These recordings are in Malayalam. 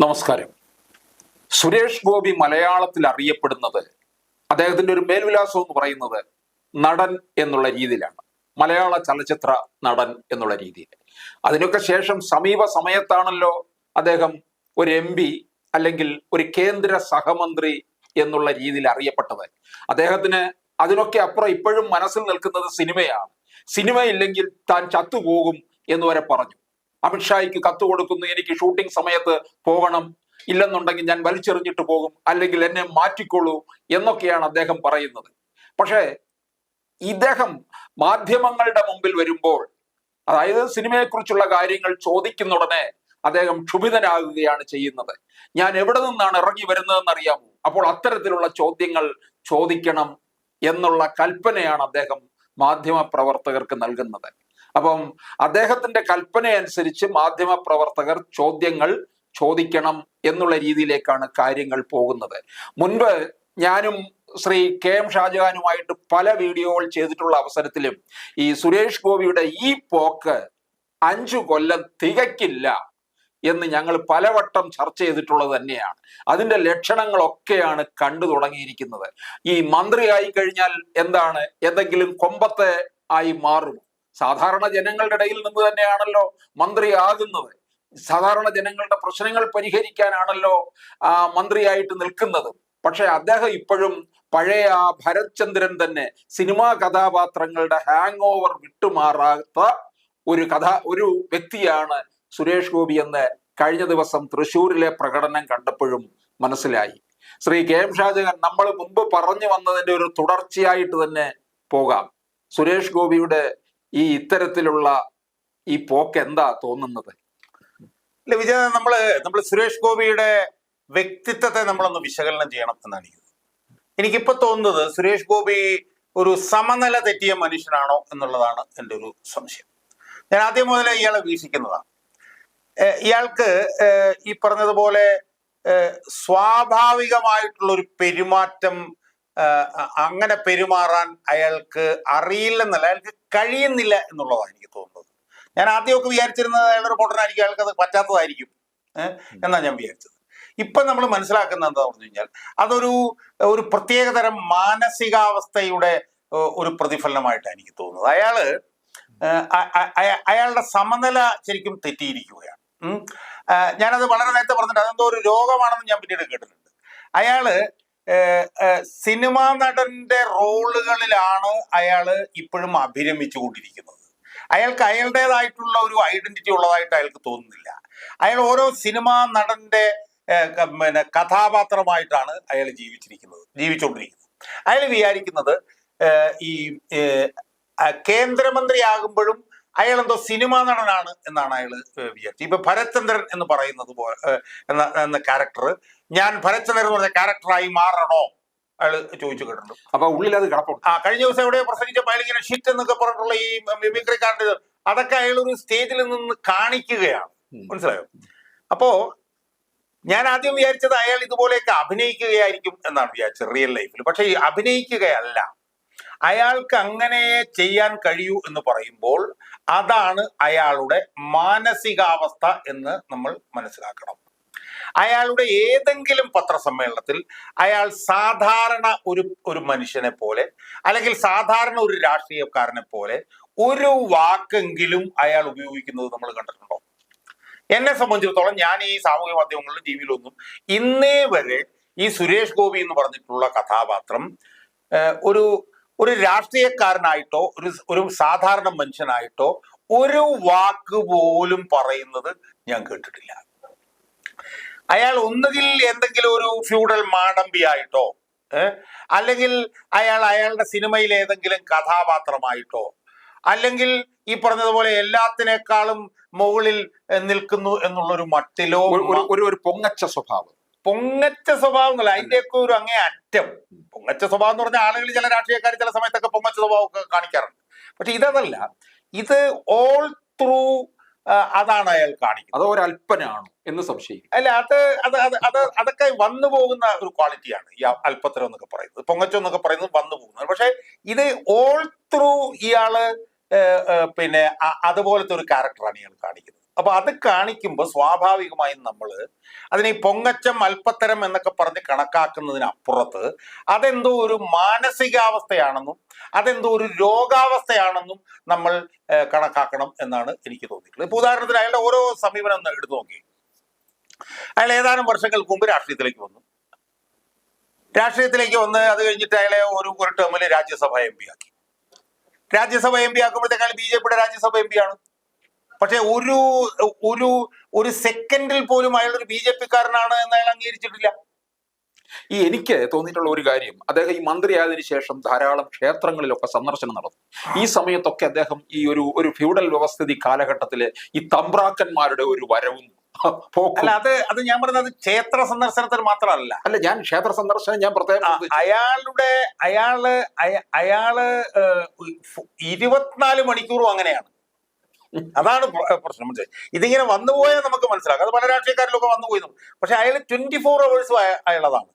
നമസ്കാരം. സുരേഷ് ഗോപി മലയാളത്തിൽ അറിയപ്പെടുന്നത് അദ്ദേഹത്തിന്റെ ഒരു മേൽവിലാസം എന്ന് പറയുന്നത് നടൻ എന്നുള്ള രീതിയിലാണ്. മലയാള ചലച്ചിത്ര നടൻ എന്നുള്ള രീതിയിൽ. അതിനൊക്കെ ശേഷം സമീപ സമയത്താണല്ലോ അദ്ദേഹം ഒരു എം അല്ലെങ്കിൽ ഒരു കേന്ദ്ര സഹമന്ത്രി എന്നുള്ള രീതിയിൽ അറിയപ്പെട്ടത്. അദ്ദേഹത്തിന് അതിനൊക്കെ അപ്പുറം ഇപ്പോഴും മനസ്സിൽ നിൽക്കുന്നത് സിനിമയാണ്. സിനിമയില്ലെങ്കിൽ താൻ ചത്തുപോകും എന്ന് വരെ പറഞ്ഞു. അമിത്ഷായ്ക്ക് കത്ത് കൊടുക്കുന്നു എനിക്ക് ഷൂട്ടിംഗ് സമയത്ത് പോകണം ഇല്ലെന്നുണ്ടെങ്കിൽ ഞാൻ വലിച്ചെറിഞ്ഞിട്ട് പോകും അല്ലെങ്കിൽ എന്നെ മാറ്റിക്കൊള്ളൂ എന്നൊക്കെയാണ് അദ്ദേഹം പറയുന്നത്. പക്ഷേ ഇദ്ദേഹം മാധ്യമങ്ങളുടെ മുമ്പിൽ വരുമ്പോൾ അതായത് സിനിമയെക്കുറിച്ചുള്ള കാര്യങ്ങൾ ചോദിക്കുന്നുടനെ അദ്ദേഹം ക്ഷുഭിതനാകുകയാണ് ചെയ്യുന്നത്. ഞാൻ എവിടെ നിന്നാണ് ഇറങ്ങി വരുന്നതെന്ന് അറിയാമോ അപ്പോൾ അത്തരത്തിലുള്ള ചോദ്യങ്ങൾ ചോദിക്കണം എന്നുള്ള കൽപ്പനയാണ് അദ്ദേഹം മാധ്യമ പ്രവർത്തകർക്ക് നൽകുന്നത്. അപ്പം അദ്ദേഹത്തിന്റെ കൽപ്പനയനുസരിച്ച് മാധ്യമ പ്രവർത്തകർ ചോദ്യങ്ങൾ ചോദിക്കണം എന്നുള്ള രീതിയിലേക്കാണ് കാര്യങ്ങൾ പോകുന്നത്. മുൻപ് ഞാനും ശ്രീ കെ എം ഷാജഹാനുമായിട്ട് പല വീഡിയോകൾ ചെയ്തിട്ടുള്ള അവസരത്തിലും ഈ സുരേഷ് ഗോപിയുടെ ഈ പോക്ക് അഞ്ചു കൊല്ലം തികക്കില്ല എന്ന് ഞങ്ങൾ പലവട്ടം ചർച്ച ചെയ്തിട്ടുള്ളത് തന്നെയാണ്. അതിന്റെ ലക്ഷണങ്ങളൊക്കെയാണ് കണ്ടു തുടങ്ങിയിരിക്കുന്നത്. ഈ മന്ത്രിയായി കഴിഞ്ഞാൽ എന്താണ്? എന്തെങ്കിലും കൊമ്പത്തെ ആയി മാറും സാധാരണ ജനങ്ങളുടെ ഇടയിൽ നിന്ന് തന്നെയാണല്ലോ മന്ത്രി ആകുന്നത് സാധാരണ ജനങ്ങളുടെ പ്രശ്നങ്ങൾ പരിഹരിക്കാനാണല്ലോ ആ മന്ത്രിയായിട്ട് നിൽക്കുന്നത്. പക്ഷെ അദ്ദേഹം ഇപ്പോഴും പഴയ ആ ഭരത്ചന്ദ്രൻ തന്നെ സിനിമാ കഥാപാത്രങ്ങളുടെ ഹാങ് ഓവർ വിട്ടുമാറാത്ത ഒരു കഥ ഒരു വ്യക്തിയാണ് സുരേഷ് ഗോപി എന്ന് കഴിഞ്ഞ ദിവസം തൃശൂരിലെ പ്രകടനം കണ്ടപ്പോഴും മനസ്സിലായി. ശ്രീ കെ എം ഷാജകൻ നമ്മൾ മുമ്പ് പറഞ്ഞു വന്നതിന്റെ ഒരു തുടർച്ചയായിട്ട് തന്നെ പോകാം. സുരേഷ് ഗോപിയുടെ ഈ ഇത്തരത്തിലുള്ള ഈ പോക്ക് എന്താ തോന്നുന്നത്? ഇല്ല വിജയ നമ്മൾ നമ്മൾ സുരേഷ് ഗോപിയുടെ വ്യക്തിത്വത്തെ നമ്മളൊന്ന് വിശകലനം ചെയ്യണം എന്നാണ് എനിക്ക് എനിക്കിപ്പോ തോന്നുന്നത് സുരേഷ് ഗോപി ഒരു സമനില തെറ്റിയ മനുഷ്യനാണോ എന്നുള്ളതാണ് എന്റെ ഒരു സംശയം. ഞാൻ ആദ്യം മുതലേ ഇയാളെ വീക്ഷിക്കുന്നതാണ്. ഇയാൾക്ക് ഈ പറഞ്ഞതുപോലെ സ്വാഭാവികമായിട്ടുള്ള ഒരു പെരുമാറ്റം അങ്ങനെ പെരുമാറാൻ അയാൾക്ക് അറിയില്ലെന്നല്ല അയാൾക്ക് കഴിയുന്നില്ല എന്നുള്ളതാണ് എനിക്ക് തോന്നുന്നത്. ഞാൻ ആദ്യമൊക്കെ വിചാരിച്ചിരുന്നത് അയാളുടെ റിപ്പോർട്ടറായിരിക്കും അയാൾക്ക് അത് പറ്റാത്തതായിരിക്കും. എന്നാണ് ഞാൻ വിചാരിച്ചത്. ഇപ്പൊ നമ്മൾ മനസ്സിലാക്കുന്ന എന്താ പറഞ്ഞു കഴിഞ്ഞാൽ അതൊരു ഒരു പ്രത്യേകതരം മാനസികാവസ്ഥയുടെ ഒരു പ്രതിഫലനമായിട്ടാണ് എനിക്ക് തോന്നുന്നത്. അയാൾ അയാളുടെ സമനില ശരിക്കും തെറ്റിയിരിക്കുകയാണ്. ഞാനത് വളരെ നേരത്തെ പറഞ്ഞിട്ട് അതെന്തോ ഒരു രോഗമാണെന്ന് ഞാൻ പിന്നീട് കേട്ടിട്ടുണ്ട്. അയാൾ സിനിമാ നടന്റെ റോളുകളിലാണോ അയാൾ ഇപ്പോഴും അഭിരമിച്ചു കൊണ്ടിരിക്കുന്നത്. അയാൾക്ക് അയാളുടേതായിട്ടുള്ള ഒരു ഐഡന്റിറ്റി ഉള്ളതായിട്ട് അയാൾക്ക് തോന്നുന്നില്ല. അയാൾ ഓരോ സിനിമാ നടന്റെ പിന്നെ കഥാപാത്രമായിട്ടാണ് അയാൾ ജീവിച്ചിരിക്കുന്നത് ജീവിച്ചുകൊണ്ടിരിക്കുന്നത്. അയാൾ വിചാരിക്കുന്നത് ഈ കേന്ദ്രമന്ത്രിയാകുമ്പോഴും അയാൾ എന്തോ സിനിമാ നടനാണ് എന്നാണ് അയാൾ വിചാരിച്ചത്. ഇപ്പൊ ഭരത്ചന്ദ്രൻ എന്ന് പറയുന്നത് എന്ന എന്ന ക്യാരക്ടർ ഞാൻ ഭരത്ചന്ദ്രൻ എന്ന് പറഞ്ഞ ക്യാരക്ടറായി മാറണോ? അയാൾ ചോദിച്ചു കേട്ടിട്ടുണ്ട്. അപ്പൊ ഉള്ളിൽ അത് കിടപ്പുണ്ട്. ആ കഴിഞ്ഞ ദിവസം എവിടെ പ്രസംഗിച്ചപ്പോൾ അയാൾ ഇങ്ങനെ ഷിറ്റ് എന്നൊക്കെ പറഞ്ഞിട്ടുള്ള ഈ മിമിക്രി കാരന്റെ അതൊക്കെ അയാൾ ഒരു സ്റ്റേജിൽ നിന്ന് കാണിക്കുകയാണ്. മനസ്സിലായോ? അപ്പോ ഞാൻ ആദ്യം വിചാരിച്ചത് അയാൾ ഇതുപോലെയൊക്കെ അഭിനയിക്കുകയായിരിക്കും എന്നാണ് വിചാരിച്ചത് റിയൽ ലൈഫിൽ പക്ഷെ ഈ അഭിനയിക്കുകയല്ല. അയാൾക്ക് അങ്ങനെ ചെയ്യാൻ കഴിയൂ എന്ന് പറയുമ്പോൾ അതാണ് അയാളുടെ മാനസികാവസ്ഥ എന്ന് നമ്മൾ മനസ്സിലാക്കണം. അയാളുടെ ഏതെങ്കിലും പത്രസമ്മേളനത്തിൽ അയാൾ സാധാരണ ഒരു ഒരു മനുഷ്യനെ പോലെ അല്ലെങ്കിൽ സാധാരണ ഒരു രാഷ്ട്രീയക്കാരനെ പോലെ ഒരു വാക്കെങ്കിലും അയാൾ ഉപയോഗിക്കുന്നത് നമ്മൾ കണ്ടിട്ടുണ്ടോ? എന്നെ സംബന്ധിച്ചിടത്തോളം ഞാൻ ഈ സാമൂഹ്യ മാധ്യമങ്ങളിലും ടി വിയിലൊന്നും ഇന്നേ വരെ ഈ സുരേഷ് ഗോപി എന്ന് പറഞ്ഞിട്ടുള്ള കഥാപാത്രം ഒരു ഒരു രാഷ്ട്രീയക്കാരനായിട്ടോ ഒരു ഒരു സാധാരണ മനുഷ്യനായിട്ടോ ഒരു വാക്ക് പോലും പറയുന്നത് ഞാൻ കേട്ടിട്ടില്ല. അയാൾ ഒന്നുകിൽ എന്തെങ്കിലും ഒരു ഫ്യൂഡൽ മാടമ്പിയായിട്ടോ അല്ലെങ്കിൽ അയാൾ അയാളുടെ സിനിമയിൽ ഏതെങ്കിലും കഥാപാത്രമായിട്ടോ അല്ലെങ്കിൽ ഈ പറഞ്ഞതുപോലെ എല്ലാത്തിനേക്കാളും മുകളിൽ നിൽക്കുന്നു എന്നുള്ളൊരു മട്ടിലോ ഒരു ഒരു പൊങ്ങച്ച സ്വഭാവം. പൊങ്ങച്ച സ്വഭാവം എന്നല്ല അതിന്റെയൊക്കെ ഒരു അങ്ങേ അറ്റം. പൊങ്ങച്ച സ്വഭാവം എന്ന് പറഞ്ഞാൽ ആളുകൾ ചില രാഷ്ട്രീയക്കാർ ചില സമയത്തൊക്കെ പൊങ്ങച്ച സ്വഭാവം ഒക്കെ കാണിക്കാറുണ്ട്. പക്ഷെ ഇതല്ല. ഇത് ഓൾ ത്രൂ അതാണ് അയാൾ കാണിക്കുന്നത്. അതോ ഒരല്പനാണ് എന്ന് സംശയിക്കും. അല്ല അത് അത് അത് അത് അതൊക്കെ വന്നു പോകുന്ന ഒരു ക്വാളിറ്റിയാണ് ഈ അല്പത്തരം എന്നൊക്കെ പറയുന്നത്. പൊങ്ങച്ചം എന്നൊക്കെ പറയുന്നത് വന്നു പോകുന്നത്. പക്ഷെ ഇത് ഓൾ ത്രൂ ഇയാൾ പിന്നെ അതുപോലത്തെ ഒരു ക്യാരക്ടറാണ് ഇയാൾ കാണിക്കുന്നത്. അപ്പൊ അത് കാണിക്കുമ്പോൾ സ്വാഭാവികമായും നമ്മൾ അതിനെ പൊങ്ങച്ചം അല്പത്തരം എന്നൊക്കെ പറഞ്ഞ് കണക്കാക്കുന്നതിനപ്പുറത്ത് അതെന്തോ ഒരു മാനസികാവസ്ഥയാണെന്നും അതെന്തോ ഒരു രോഗാവസ്ഥയാണെന്നും നമ്മൾ കണക്കാക്കണം എന്നാണ് എനിക്ക് തോന്നിയിട്ടുള്ളത്. ഇപ്പൊ ഉദാഹരണത്തിന് അയാളുടെ ഓരോ സമീപനം എടുത്തു നോക്കി അയാൾ ഏതാനും വർഷങ്ങൾക്ക് മുമ്പ് രാഷ്ട്രീയത്തിലേക്ക് വന്നു. രാഷ്ട്രീയത്തിലേക്ക് വന്ന് അത് കഴിഞ്ഞിട്ട് അയാളെ ഒരു ഒരു ടേമിൽ രാജ്യസഭ എം പി ആക്കി. രാജ്യസഭ എം പി ആക്കുമ്പോഴത്തേക്കാൾ ബി ജെ പിയുടെ രാജ്യസഭ എം പി ആണ്. പക്ഷെ ഒരു ഒരു ഒരു സെക്കൻഡിൽ പോലും അയാൾ ഒരു ബി ജെ പിക്കാരനാണ് എന്ന് അയാൾ അംഗീകരിച്ചിട്ടില്ല. ഈ എനിക്ക് തോന്നിയിട്ടുള്ള ഒരു കാര്യം അദ്ദേഹം ഈ മന്ത്രിയായതിനു ശേഷം ധാരാളം ക്ഷേത്രങ്ങളിലൊക്കെ സന്ദർശനം നടന്നു ഈ സമയത്തൊക്കെ അദ്ദേഹം ഈ ഒരു ഒരു ഫ്യൂഡൽ വ്യവസ്ഥിതി കാലഘട്ടത്തിൽ ഈ തമ്പ്രാക്കന്മാരുടെ ഒരു വരവും അല്ല അത് അത് ഞാൻ പറഞ്ഞത് ക്ഷേത്ര സന്ദർശനത്തിന് മാത്രമല്ല. അല്ല ഞാൻ ക്ഷേത്ര സന്ദർശനം ഞാൻ പ്രത്യേകം അയാളുടെ അയാൾ അയാൾ ഇരുപത്തിനാല് മണിക്കൂറും അങ്ങനെയാണ്. അതാണ് പ്രശ്നം. മനസ്സിലായി? ഇതിങ്ങനെ വന്നുപോയാൽ നമുക്ക് മനസ്സിലാക്കാം. അത് പല രാഷ്ട്രീയക്കാരിലൊക്കെ വന്നുപോയി. പക്ഷെ അയാൾ ട്വന്റി ഫോർ അവേഴ്സും അയാളതാണ്.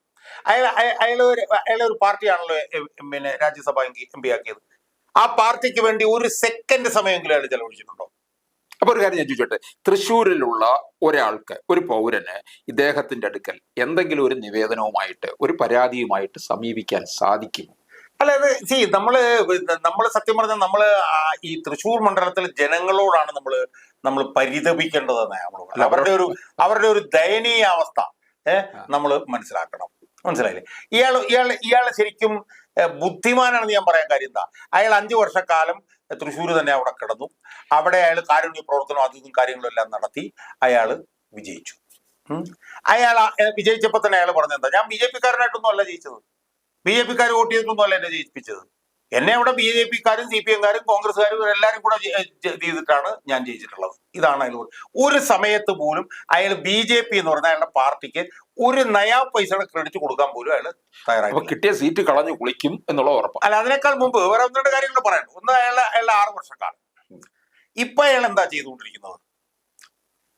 അയാൾ അയാൾ ഒരു അയാളെ ഒരു പാർട്ടിയാണല്ലോ പിന്നെ രാജ്യസഭ എം പി ആക്കിയത്. ആ പാർട്ടിക്ക് വേണ്ടി ഒരു സെക്കൻഡ് സമയമെങ്കിലും അയാൾ ചെലവഴിച്ചിട്ടുണ്ടോ? അപ്പൊ ഒരു കാര്യം ഞാൻ ചോദിച്ചോട്ടെ. തൃശ്ശൂരിലുള്ള ഒരാൾക്ക് ഒരു പൗരന് ഇദ്ദേഹത്തിന്റെ അടുക്കൽ എന്തെങ്കിലും ഒരു നിവേദനവുമായിട്ട് ഒരു പരാതിയുമായിട്ട് സമീപിക്കാൻ സാധിക്കും അല്ല അത് സി നമ്മൾ നമ്മൾ സത്യം പറഞ്ഞാൽ നമ്മൾ ഈ തൃശ്ശൂർ മണ്ഡലത്തിലെ ജനങ്ങളോടാണ് നമ്മൾ നമ്മൾ പരിതപിക്കേണ്ടതെന്ന് നമ്മൾ അവരുടെ ഒരു അവരുടെ ഒരു ദയനീയ അവസ്ഥ നമ്മൾ മനസ്സിലാക്കണം. മനസ്സിലായില്ലേ? ഇയാൾ ഇയാൾ ഇയാൾ ശരിക്കും ബുദ്ധിമാനാണെന്ന് ഞാൻ പറയാൻ കാര്യം എന്താ? അയാൾ അഞ്ചു വർഷക്കാലം തൃശ്ശൂർ തന്നെ അവിടെ കിടന്നു. അവിടെ അയാൾ കാരുണ്യ പ്രവർത്തനം അതും കാര്യങ്ങളും എല്ലാം നടത്തി. അയാൾ വിജയിച്ചു. അയാൾ വിജയിച്ചപ്പോൾ വിജയിച്ചപ്പോ തന്നെ അയാൾ പറഞ്ഞെന്താ? ഞാൻ ബി ജെ പിക്കാരനായിട്ടൊന്നും അല്ല ജയിച്ചത്. ബി ജെ പിക്കാർ വോട്ട് ചെയ്തിട്ടൊന്നും അല്ല എന്നെ ജയിപ്പിച്ചത്. എന്നെ അവിടെ ബി ജെ പിക്കാരും സി പി എംകാരും കോൺഗ്രസ്സുകാരും എല്ലാവരും കൂടെ ചെയ്തിട്ടാണ് ഞാൻ ജയിച്ചിട്ടുള്ളത്. ഇതാണ് അയാൾ ഒരു സമയത്ത് പോലും അയാൾ ബി ജെ പി എന്ന് പറഞ്ഞ അയാളുടെ പാർട്ടിക്ക് ഒരു നയാ പൈസ ക്രെഡിറ്റ് കൊടുക്കാൻ പോലും അയാൾ അപ്പൊ കിട്ടിയ സീറ്റ് കളഞ്ഞു കുളിക്കും എന്നുള്ള ഉറപ്പ് അല്ല അതിനേക്കാൾ മുമ്പ് വേറെ ഒന്ന് രണ്ട് കാര്യങ്ങൾ പറയണം ഒന്ന് അയാളുടെ അയാളുടെ ആറ് വർഷക്കാലം. ഇപ്പൊ അയാൾ എന്താ ചെയ്തുകൊണ്ടിരിക്കുന്നത്?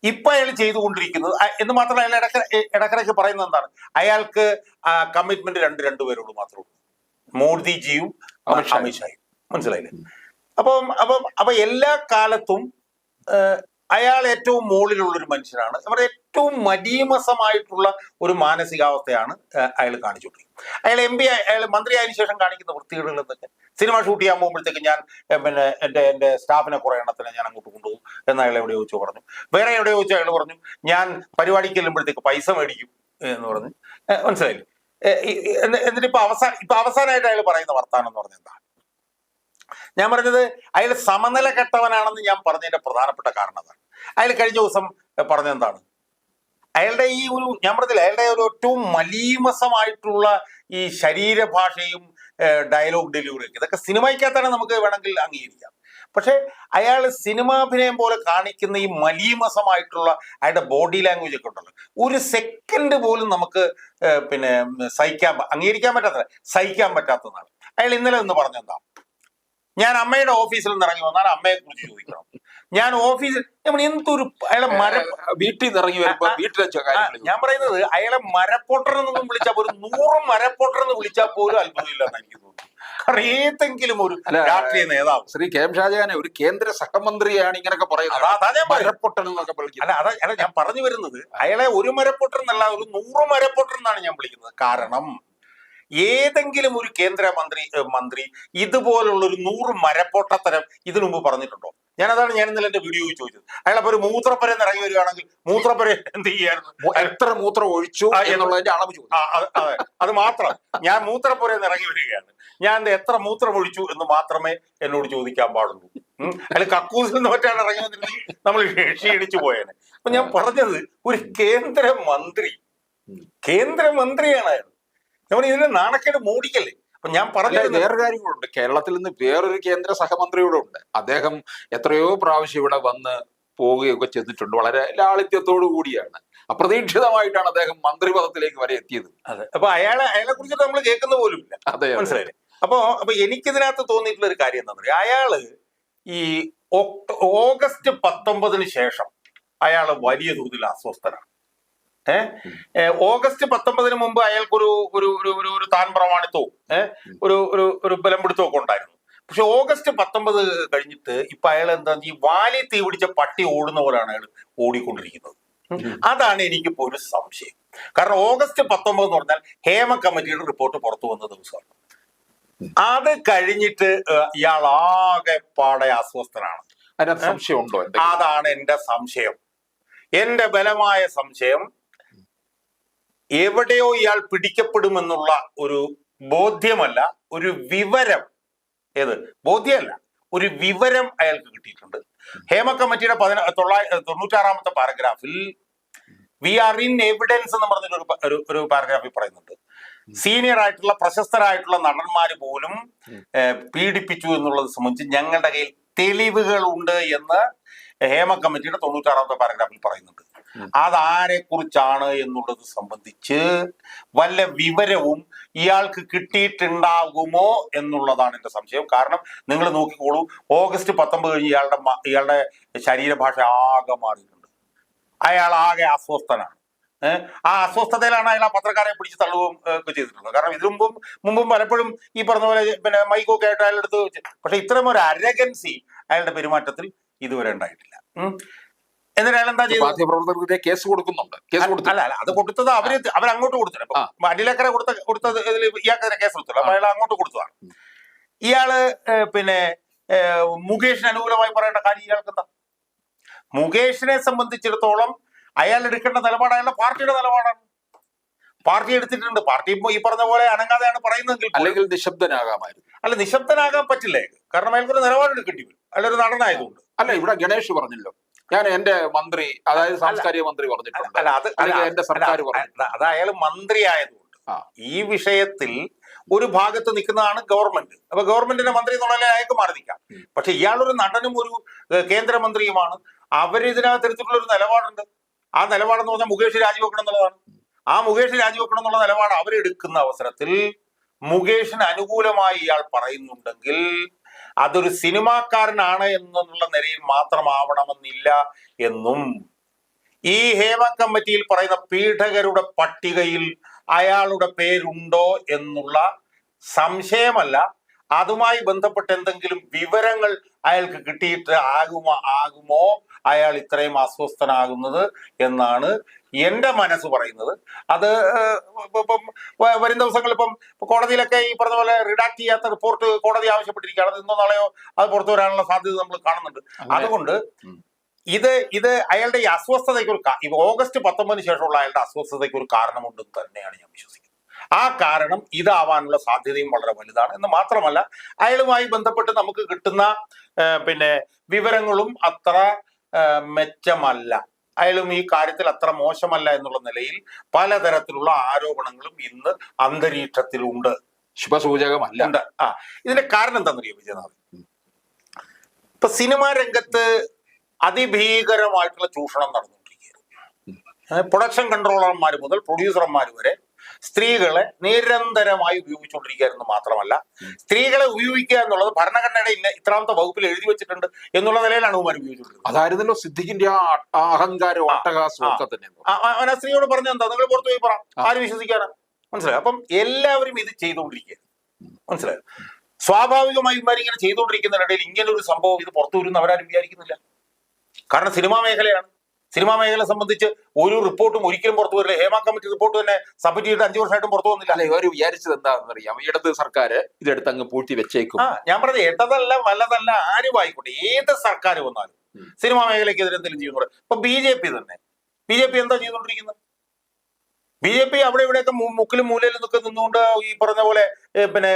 ഇപ്പൊ അയാൾ ചെയ്തുകൊണ്ടിരിക്കുന്നത് എന്ന് മാത്രമല്ല അയാൾ ഇടയ്ക്ക് ഇടക്കിടയ്ക്ക് പറയുന്നത് എന്താണ്? അയാൾക്ക് കമ്മിറ്റ്മെന്റ് രണ്ട് രണ്ടുപേരോട് മാത്രമേ മോദിജിയും അമിത്ഷായും. മനസ്സിലായില്ലേ? അപ്പം അപ്പം അപ്പൊ എല്ലാ കാലത്തും അയാൾ ഏറ്റവും മുകളിലുള്ള ഒരു മനുഷ്യനാണ്. അവരുടെ ഏറ്റവും മരീമസമായിട്ടുള്ള ഒരു മാനസികാവസ്ഥയാണ് അയാൾ കാണിച്ചുകൊണ്ടിരിക്കുന്നത്. അയാൾ എം പി അയാൾ മന്ത്രിയായതിനു ശേഷം കാണിക്കുന്ന വൃത്തികേടുകൾ എന്തൊക്കെ സിനിമ ഷൂട്ട് ചെയ്യാൻ പോകുമ്പോഴത്തേക്ക് ഞാൻ പിന്നെ എന്റെ എന്റെ സ്റ്റാഫിനെ കുറേ എണ്ണത്തിന് ഞാൻ അങ്ങോട്ട് കൊണ്ടുപോകും എന്ന് അയാൾ എവിടെ ചോദിച്ചു പറഞ്ഞു. വേറെ എവിടെ ചോദിച്ചു അയാൾ പറഞ്ഞു ഞാൻ പരിപാടിക്ക് ചെല്ലുമ്പോഴത്തേക്ക് പൈസ മേടിക്കും എന്ന് പറഞ്ഞു. മനസ്സിലായി മനസ്സിലായില്ലേ? എന്നിട്ട് ഇപ്പൊ അവസാനം ഇപ്പൊ അവസാനമായിട്ട് അയാൾ പറയുന്ന വർത്താനം എന്ന് പറഞ്ഞാൽ എന്താ? ഞാൻ പറഞ്ഞത് അയാൾ സമനില കെട്ടവനാണെന്ന് ഞാൻ പറഞ്ഞതിന്റെ പ്രധാനപ്പെട്ട കാരണം അതാണ്. അയാൾ കഴിഞ്ഞ ദിവസം പറഞ്ഞെന്താണ് അയാളുടെ ഈ ഒരു ഞാൻ പറഞ്ഞില്ല അയാളുടെ ഒരു ഏറ്റവും മലീമസമായിട്ടുള്ള ഈ ശരീരഭാഷയും ഡയലോഗ് ഡെലിവറിയൊക്കെ ഇതൊക്കെ സിനിമയ്ക്കകത്താണ് നമുക്ക് വേണമെങ്കിൽ അംഗീകരിക്കാം. പക്ഷേ അയാൾ സിനിമാഭിനയം പോലെ കാണിക്കുന്ന ഈ മലീമസമായിട്ടുള്ള അയാളുടെ ബോഡി ലാംഗ്വേജ് ഒക്കെ ഉണ്ടല്ലോ. ഒരു സെക്കൻഡ് പോലും നമുക്ക് പിന്നെ സഹിക്കാൻ അംഗീകരിക്കാൻ പറ്റാത്ത സഹിക്കാൻ പറ്റാത്തതാണ്. അയാൾ ഇന്നലെ ഒന്ന് പറഞ്ഞെന്താ ഞാൻ അമ്മയുടെ ഓഫീസിൽ നിന്ന് ഇറങ്ങി വന്നാൽ അമ്മയെ കുറിച്ച് ചോദിക്കണം. ഞാൻ ഓഫീസിൽ നമ്മൾ എന്തൊരു അയാളെ മര വീട്ടിൽ നിന്ന് ഇറങ്ങി വരുമ്പോ വീട്ടിലെ ഞാൻ പറയുന്നത് അയാളെ മരപ്പൊട്ടർ എന്നൊന്നും വിളിച്ചാൽ ഒരു നൂറ് മരപ്പൊട്ടർ എന്ന് വിളിച്ചാൽ പോലും അത്ഭുതമില്ലെന്ന് എനിക്ക് തോന്നുന്നു. കാരണം ഏതെങ്കിലും ഒരു രാഷ്ട്രീയ നേതാവ്. ശ്രീ കെ എം ഷാജഹാനെ ഒരു കേന്ദ്ര സഹമന്ത്രിയാണ് ഇങ്ങനെയൊക്കെ പറയുന്നത്. മരപ്പൊട്ടൻ എന്നൊക്കെ വിളിക്കുന്നത്. അല്ല ഞാൻ പറഞ്ഞു വരുന്നത് അയാളെ ഒരു മരപ്പൊട്ടർ എന്നല്ല ഒരു നൂറ് മരപ്പൊട്ടർ എന്നാണ് ഞാൻ വിളിക്കുന്നത്. കാരണം ഏതെങ്കിലും ഒരു കേന്ദ്ര മന്ത്രി മന്ത്രി ഇതുപോലുള്ള ഒരു നൂറ് മരപ്പൊട്ടത്തരം ഇതിനു മുമ്പ് പറഞ്ഞിട്ടുണ്ടോ? ഞാൻ അതാണ് ഞാൻ ഇന്നലെ എന്റെ വീഡിയോ ചോദിച്ചത്. അയാൾ അപ്പൊ ഒരു മൂത്രപ്പര ഇറങ്ങി വരികയാണെങ്കിൽ മൂത്രപ്പര എന്ത് ചെയ്യായിരുന്നു? എത്ര മൂത്രം ഒഴിച്ചു എന്നുള്ളതിന്റെ അളവ് ചോദിച്ചു. അത് അതെ. മാത്രം. ഞാൻ മൂത്രപ്പുരയിൽ ഇറങ്ങി വരികയാണ്. ഞാൻ എത്ര മൂത്രം ഒഴിച്ചു എന്ന് മാത്രമേ എന്നോട് ചോദിക്കാൻ പാടുള്ളൂ. അയാൾ കക്കൂസിൽ നിന്ന് മറ്റാണ് ഇറങ്ങി വന്നിരുന്നെങ്കിൽ നമ്മൾ ക്ഷീണിച്ചു പോയേനെ. അപ്പൊ ഞാൻ പറഞ്ഞത് ഒരു കേന്ദ്രമന്ത്രി. കേന്ദ്രമന്ത്രിയാണ് അയാൾ. നമ്മൾ ഇതിന്റെ നാണക്കേട് മൂടിക്കല്ലേ? അപ്പൊ ഞാൻ പറഞ്ഞ പറഞ്ഞത് വേറെ കാര്യങ്ങളുണ്ട് കേരളത്തിൽ നിന്ന് വേറൊരു കേന്ദ്ര സഹമന്ത്രിയുടെ ഉണ്ട് അദ്ദേഹം എത്രയോ പ്രാവശ്യം ഇവിടെ വന്ന് പോവുകയൊക്കെ ചെയ്തിട്ടുണ്ട്. വളരെ ലാളിത്യത്തോടു കൂടിയാണ്. അപ്രതീക്ഷിതമായിട്ടാണ് അദ്ദേഹം മന്ത്രിപദത്തിലേക്ക് വരെ എത്തിയത്. അതെ. അപ്പൊ അയാളെ അയാളെ കുറിച്ചിട്ട് നമ്മൾ കേൾക്കുന്ന പോലും ഇല്ല അതെ. മനസ്സിലായില്ലേ? അപ്പൊ അപ്പൊ എനിക്കിതിനകത്ത് തോന്നിയിട്ടുള്ള ഒരു കാര്യം എന്താ പറയുക അയാൾ ഈ ഓഗസ്റ്റ് പത്തൊമ്പതിന് ശേഷം അയാൾ വലിയ തോതിൽ അസ്വസ്ഥനാണ്. ഓഗസ്റ്റ് പത്തൊമ്പതിന് മുമ്പ് അയാൾക്കൊരു ഒരു ഒരു ഒരു ഒരു താൻ പ്രമാണിത്വവും ഒരു ഒരു ഒരു ബലം പിടുത്തവും ഒക്കെ ഉണ്ടായിരുന്നു. പക്ഷെ ഓഗസ്റ്റ് പത്തൊമ്പത് കഴിഞ്ഞിട്ട് ഇപ്പൊ അയാൾ എന്താ ഈ വാലി തീ പിടിച്ച പട്ടി ഓടുന്ന പോലെയാണ് അയാൾ ഓടിക്കൊണ്ടിരിക്കുന്നത്. അതാണ് എനിക്കിപ്പോ ഒരു സംശയം. കാരണം ഓഗസ്റ്റ് പത്തൊമ്പത് എന്ന് പറഞ്ഞാൽ ഹേമ കമ്മിറ്റിയുടെ റിപ്പോർട്ട് പുറത്തു വന്ന ദിവസമാണ്. അത് കഴിഞ്ഞിട്ട് ഇയാൾ ആകെ പാടെ അസ്വസ്ഥനാണ്. സംശയം സംശയമുണ്ടോ എന്തെങ്കിലും? അതാണ് എന്റെ സംശയം. എന്റെ ബലമായ സംശയം എവിടെയോ ഇയാൾ പിടിക്കപ്പെടുമെന്നുള്ള ഒരു ബോധ്യമല്ല ഒരു വിവരം. ഏത്? ബോധ്യമല്ല. ഒരു വിവരം അയാൾക്ക് കിട്ടിയിട്ടുണ്ട്. ഹേമ കമ്മിറ്റിയുടെ പതിന തൊള്ളായി തൊണ്ണൂറ്റാറാമത്തെ പാരഗ്രാഫിൽ വി ആർ ഇൻ എവിഡൻസ് എന്ന് പറഞ്ഞൊരു ഒരു പാരഗ്രാഫിൽ പറയുന്നുണ്ട്. സീനിയർ ആയിട്ടുള്ള പ്രശസ്തരായിട്ടുള്ള നടന്മാര് പോലും പീഡിപ്പിച്ചു എന്നുള്ളത് സംബന്ധിച്ച് ഞങ്ങളുടെ കയ്യിൽ തെളിവുകളുണ്ട് എന്ന് ഹേമ കമ്മിറ്റിയുടെ തൊണ്ണൂറ്റാറാമത്തെ പാരഗ്രാഫിൽ പറയുന്നുണ്ട്. അതാരെ കുറിച്ചാണ് എന്നുള്ളത് സംബന്ധിച്ച് വല്ല വിവരവും ഇയാൾക്ക് കിട്ടിയിട്ടുണ്ടാകുമോ എന്നുള്ളതാണ് എന്റെ സംശയം. കാരണം നിങ്ങൾ നോക്കിക്കോളൂ ഓഗസ്റ്റ് പത്തൊമ്പത് കഴിഞ്ഞ് ഇയാളുടെ ഇയാളുടെ ശരീരഭാഷ ആകെ മാറിയിട്ടുണ്ട്. അയാൾ ആകെ അസ്വസ്ഥനാണ്. ആ അസ്വസ്ഥതയിലാണ് അയാൾ ആ പത്രക്കാരെ പിടിച്ച് തള്ളുകയും ഒക്കെ ചെയ്തിട്ടുള്ളത്. കാരണം ഇതിനു മുമ്പും മുമ്പും പലപ്പോഴും ഈ പറഞ്ഞ പോലെ പിന്നെ മൈക്കൊക്കെ ആയിട്ട് അയാളുടെ അടുത്ത് വെച്ച് പക്ഷെ ഇത്തരം ഒരു അരഗൻസി അയാളുടെ പെരുമാറ്റത്തിൽ ഇതുവരെ ഉണ്ടായിട്ടില്ല. എന്നിട്ട് അയാൾ എന്താ മാധ്യമപ്രവർത്തകർക്കെതിരെ കേസ് കൊടുക്കുന്നുണ്ട്. കേസ് കൊടുത്തു അല്ല അല്ല അത് കൊടുത്തത് അവർ അവരങ്ങോട്ട് കൊടുത്തില്ല. ഇപ്പൊ കൊടുത്ത കൊടുത്തത് ഇയാൾക്കെതിരെ കേസ് കൊടുത്തില്ല അപ്പൊ അയാൾ അങ്ങോട്ട് കൊടുത്തതാണ്. ഇയാൾ പിന്നെ മുകേഷിന് അനുകൂലമായി പറയേണ്ട കാര്യം ഇയാൾക്ക് എന്താ? മുകേഷിനെ സംബന്ധിച്ചിടത്തോളം അയാൾ എടുക്കേണ്ട നിലപാട് അയാളുടെ പാർട്ടിയുടെ നിലപാടാണ്. പാർട്ടി എടുത്തിട്ടുണ്ട്. പാർട്ടി ഈ പറഞ്ഞ പോലെ അനങ്ങാതെയാണ് പറയുന്നതെങ്കിൽ അല്ലെങ്കിൽ നിശബ്ദനാകാമായിരുന്നു. അല്ല നിശബ്ദനാകാൻ പറ്റില്ല. കാരണം അയാൾക്കൊരു നിലപാടെടുക്കേണ്ടി വരും. അയാളൊരു നടനായതുകൊണ്ട്. അല്ല ഇവിടെ ഗണേഷ് പറഞ്ഞല്ലോ. ഞാൻ എന്റെ മന്ത്രി അതായത് സാംസ്കാരിക മന്ത്രി പറഞ്ഞിട്ടുണ്ട്. അല്ലെങ്കിൽ എന്റെ സർക്കാർ അത് അയാൾ മന്ത്രി ആയതുകൊണ്ട് ഈ വിഷയത്തിൽ ഒരു ഭാഗത്ത് നിൽക്കുന്നതാണ് ഗവൺമെന്റ്. അപ്പൊ ഗവൺമെന്റിന്റെ മന്ത്രി എന്നുള്ള അയാൾക്ക് മാറി നിൽക്കാം. പക്ഷെ ഇയാളൊരു നടനും ഒരു കേന്ദ്രമന്ത്രിയുമാണ്. അവരിതിനകത്ത് എടുത്തിട്ടുള്ള ഒരു നിലപാടുണ്ട്. ആ നിലപാടെന്ന് പറഞ്ഞാൽ മുകേഷ് രാജിവെക്കണം എന്നുള്ളതാണ്. ആ മുകേഷ് രാജിവെക്കണം എന്നുള്ള നിലപാട് അവരെടുക്കുന്ന അവസരത്തിൽ മുകേഷിന് അനുകൂലമായി ഇയാൾ പറയുന്നുണ്ടെങ്കിൽ അതൊരു സിനിമാക്കാരനാണ് എന്നുള്ള നിലയിൽ മാത്രമാവണമെന്നില്ല എന്നും. ഈ ഹേമ കമ്മിറ്റിയിൽ പറയുന്ന പീഠകരുടെ പട്ടികയിൽ അയാളുടെ പേരുണ്ടോ എന്നുള്ള സംശയമല്ല. അതുമായി ബന്ധപ്പെട്ട് എന്തെങ്കിലും വിവരങ്ങൾ അയാൾക്ക് കിട്ടിയിട്ട് ആകുമോ ആകുമോ? അയാൾ ഇത്രയും അസ്വസ്ഥനാകുന്നത് എന്നാണ് എന്റെ മനസ്സ് പറയുന്നത്. അത് ഇപ്പം വരും ദിവസങ്ങളിൽ ഇപ്പം കോടതിയിലൊക്കെ ഈ പറഞ്ഞ പോലെ റിഡാക്ട് ചെയ്യാത്ത റിപ്പോർട്ട് കോടതി ആവശ്യപ്പെട്ടിരിക്കുകയാണ്. അത് ഇന്നോ നാളെയോ അത് പുറത്തു വരാനുള്ള സാധ്യത നമ്മൾ കാണുന്നുണ്ട്. അതുകൊണ്ട്. ഇത് ഇത് അയാളുടെ ഈ അസ്വസ്ഥതയ്ക്ക് ഒരു ഇപ്പൊ ഓഗസ്റ്റ് പത്തൊമ്പതിന് ശേഷമുള്ള അയാളുടെ അസ്വസ്ഥതയ്ക്ക് ഒരു കാരണമുണ്ടെന്ന് തന്നെയാണ് ഞാൻ വിശ്വസിക്കുന്നത്. ആ കാരണം ഇതാവാനുള്ള സാധ്യതയും വളരെ വലുതാണ്. എന്ന് മാത്രമല്ല അയാളുമായി ബന്ധപ്പെട്ട് നമുക്ക് കിട്ടുന്ന പിന്നെ വിവരങ്ങളും അത്ര മെച്ചമല്ല. അയാളും ഈ കാര്യത്തിൽ അത്ര മോശമല്ല എന്നുള്ള നിലയിൽ പലതരത്തിലുള്ള ആരോപണങ്ങളും ഇന്ന് അന്തരീക്ഷത്തിലുണ്ട്. ശുഭസൂചകമല്ല. ഉണ്ട്. ആ ഇതിന്റെ കാരണം എന്താണെന്നറിയോ വിജയനാഥ് ഇപ്പൊ സിനിമാ രംഗത്ത് അതിഭീകരമായിട്ടുള്ള ചൂഷണം നടന്നുകൊണ്ടിരിക്കുകയാണ്. പ്രൊഡക്ഷൻ കൺട്രോളർമാർ മുതൽ പ്രൊഡ്യൂസർമാർ വരെ സ്ത്രീകളെ നിരന്തരമായി ഉപയോഗിച്ചുകൊണ്ടിരിക്കുകയായിരുന്നു മാത്രമല്ല സ്ത്രീകളെ ഉപയോഗിക്കുക എന്നുള്ളത് ഭരണഘടനയുടെ ഇന്ന ഇത്രാമത്തെ വകുപ്പിൽ എഴുതി വെച്ചിട്ടുണ്ട് എന്നുള്ള നിലയിലാണ് ഉമാർ ഉപയോഗിച്ചുകൊണ്ടിരുന്നത്. അതായിരുന്നല്ലോ സിദ്ദിഖിന്റെ ആ അഹങ്കാരവും അവൻ സ്ത്രീയോട് പറഞ്ഞ എന്താ? നിങ്ങൾ പുറത്തു പോയി പറ. ആര് വിശ്വസിക്കാനാ? മനസ്സിലായി? അപ്പം എല്ലാവരും ഇത് ചെയ്തുകൊണ്ടിരിക്കുക. മനസ്സിലായോ? സ്വാഭാവികമായി ഇവർ ഇങ്ങനെ ചെയ്തുകൊണ്ടിരിക്കുന്നതിനിടയിൽ ഇങ്ങനെ ഒരു സംഭവം ഇത് പുറത്തു വരുന്ന അവരാരും വിചാരിക്കുന്നില്ല. കാരണം സിനിമാ മേഖലയാണ്. സിനിമാ മേഖല സംബന്ധിച്ച് ഒരു റിപ്പോർട്ടും ഒരിക്കലും പുറത്തു വരില്ല. ഹേമ കമ്മിറ്റി റിപ്പോർട്ട് തന്നെ സബ്മിറ്റ് ചെയ്തിട്ട് അഞ്ചു വർഷമായിട്ടും പുറത്തു വന്നില്ല. അല്ലെ ഇവർ വിചാരിച്ചത് എന്താണെന്ന് അറിയാം. ഇടത് സർക്കാർ ഇതെടുത്ത് അങ്ങ് പൂഴ്ത്തി വെച്ചേക്കും. ഞാൻ പറഞ്ഞത് ഇടതല്ല വല്ലതല്ല ആരും ആയിക്കോട്ടെ. ഏത് സർക്കാർ വന്നാലും. സിനിമാ മേഖലയ്ക്കെതിരെ എന്തെങ്കിലും ചെയ്യുന്നു ഇപ്പൊ ബി ജെ പി തന്നെ. ബി ജെ പി എന്താ ചെയ്തുകൊണ്ടിരിക്കുന്നത്? ബി ജെ പി അവിടെ ഇവിടെയൊക്കെ മുക്കിലും മൂലയിലും നിന്നൊക്കെ നിന്നുകൊണ്ട് ഈ പറഞ്ഞ പോലെ പിന്നെ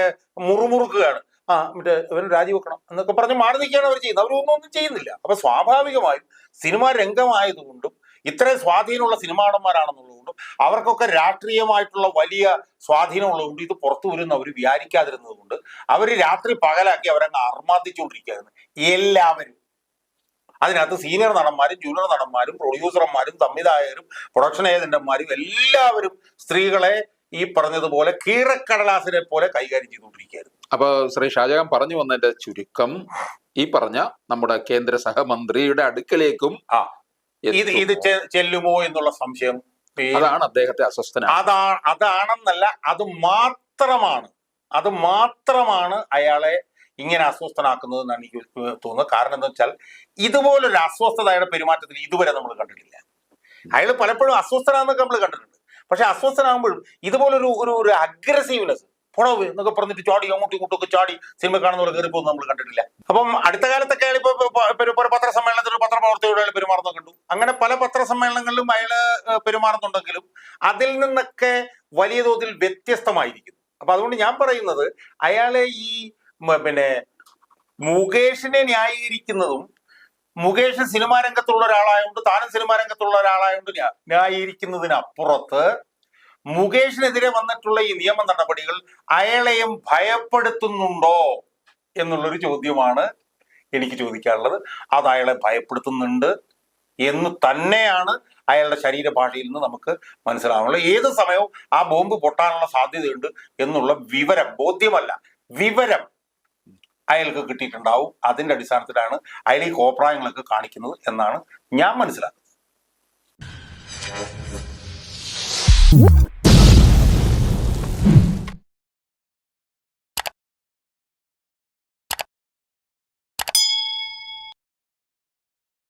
മുറുമുറുക്കുകയാണ്. ആ മറ്റേ ഇവൻ രാജിവെക്കണം എന്നൊക്കെ പറഞ്ഞ് മാറി നിൽക്കുകയാണ് അവർ ചെയ്യുന്നത്. അവരൊന്നും ഒന്നും ചെയ്യുന്നില്ല. അപ്പൊ സ്വാഭാവികമായും സിനിമാ രംഗമായതുകൊണ്ടും ഇത്രയും സ്വാധീനമുള്ള സിനിമാടന്മാരാണെന്നുള്ളതുകൊണ്ടും അവർക്കൊക്കെ രാഷ്ട്രീയമായിട്ടുള്ള വലിയ സ്വാധീനമുള്ളതുകൊണ്ട് ഇത് പുറത്തു വരുന്ന അവർ വിചാരിക്കാതിരുന്നതുകൊണ്ട് അവർ രാത്രി പകലാക്കി അവരങ്ങ് അർമാദിച്ചുകൊണ്ടിരിക്കുകയായിരുന്നു. എല്ലാവരും. അതിനകത്ത് സീനിയർ നടന്മാരും ജൂനിയർ നടന്മാരും പ്രൊഡ്യൂസർമാരും സംവിധായകരും പ്രൊഡക്ഷൻ ഏജന്റന്മാരും എല്ലാവരും സ്ത്രീകളെ ഈ പറഞ്ഞതുപോലെ കീറക്കടലാസിനെ പോലെ കൈകാര്യം ചെയ്തുകൊണ്ടിരിക്കുകയായിരുന്നു. അപ്പൊ ശ്രീ ഷാജഹാൻ പറഞ്ഞു വന്നതിന്റെ ചുരുക്കം ഈ പറഞ്ഞ നമ്മുടെ കേന്ദ്ര സഹമന്ത്രിയുടെ അടുക്കലേക്കും ആ. ഇത് ഇത് ചെല്ലുമോ എന്നുള്ള സംശയം അതാണ് അദ്ദേഹത്തെ അസ്വസ്ഥന അതാ അതാണെന്നല്ല അത് മാത്രമാണ് അത് മാത്രമാണ് അയാളെ ഇങ്ങനെ അസ്വസ്ഥനാക്കുന്നത് എന്നാണ് എനിക്ക് തോന്നുന്നത്. കാരണം എന്താ വെച്ചാൽ ഇതുപോലൊരു അസ്വസ്ഥത അയാളുടെ പെരുമാറ്റത്തിൽ ഇതുവരെ നമ്മൾ കണ്ടിട്ടില്ല. അയാൾ പലപ്പോഴും അസ്വസ്ഥനാന്നൊക്കെ നമ്മൾ കണ്ടിട്ടുണ്ട്. പക്ഷെ അസ്വസ്ഥനാകുമ്പോഴും ഇതുപോലൊരു ഒരു ഒരു അഗ്രസീവ്നെസ് പുറവ് എന്നൊക്കെ പറഞ്ഞിട്ട് ചാടി അങ്ങോട്ടും ഇങ്ങോട്ടും ഒക്കെ ചാടി സിനിമ കാണുന്ന പോലെ കയറി നമ്മൾ കണ്ടിട്ടില്ല. അപ്പം അടുത്ത കാലത്തൊക്കെ അയാൾ ഇപ്പൊ ഇപ്പൊ ഇപ്പൊ ഒരു പത്രസമ്മേളനത്തിൽ പത്രപ്രവർത്തകരോട് അയാൾ പെരുമാറുന്നത് കണ്ടു. അങ്ങനെ പല പത്രസമ്മേളനങ്ങളിലും അയാൾ പെരുമാറുന്നുണ്ടെങ്കിലും അതിൽ നിന്നൊക്കെ വലിയ തോതിൽ വ്യത്യസ്തമായിരിക്കുന്നു. അപ്പൊ അതുകൊണ്ട് ഞാൻ പറയുന്നത് അയാളെ ഈ പിന്നെ മുകേഷിനെ ന്യായീകരിക്കുന്നതും മുകേഷ് സിനിമാ രംഗത്തുള്ള ഒരാളായതുകൊണ്ട് താനും സിനിമാ രംഗത്തുള്ള ഒരാളായതുകൊണ്ട് ന്യായീകരിക്കുന്നതിനപ്പുറത്ത് മുകേഷിനെതിരെ വന്നിട്ടുള്ള ഈ നിയമ നടപടികൾ അയാളെയും ഭയപ്പെടുത്തുന്നുണ്ടോ എന്നുള്ളൊരു ചോദ്യമാണ് എനിക്ക് ചോദിക്കാനുള്ളത്. അത് അയാളെ ഭയപ്പെടുത്തുന്നുണ്ട് എന്ന് തന്നെയാണ് അയാളുടെ ശരീരഭാഷയിൽ നിന്ന് നമുക്ക് മനസ്സിലാവുന്നത്. ഏത് സമയവും ആ ബോംബ് പൊട്ടാനുള്ള സാധ്യതയുണ്ട് എന്നുള്ള വിവരം ബോധ്യമല്ല വിവരം അയാൾക്ക് കിട്ടിയിട്ടുണ്ടാവും. അതിന്റെ അടിസ്ഥാനത്തിലാണ് അയാൾ ഈ കോപ്രായങ്ങളൊക്കെ കാണിക്കുന്നത് എന്നാണ് ഞാൻ മനസ്സിലാക്കുന്നത്.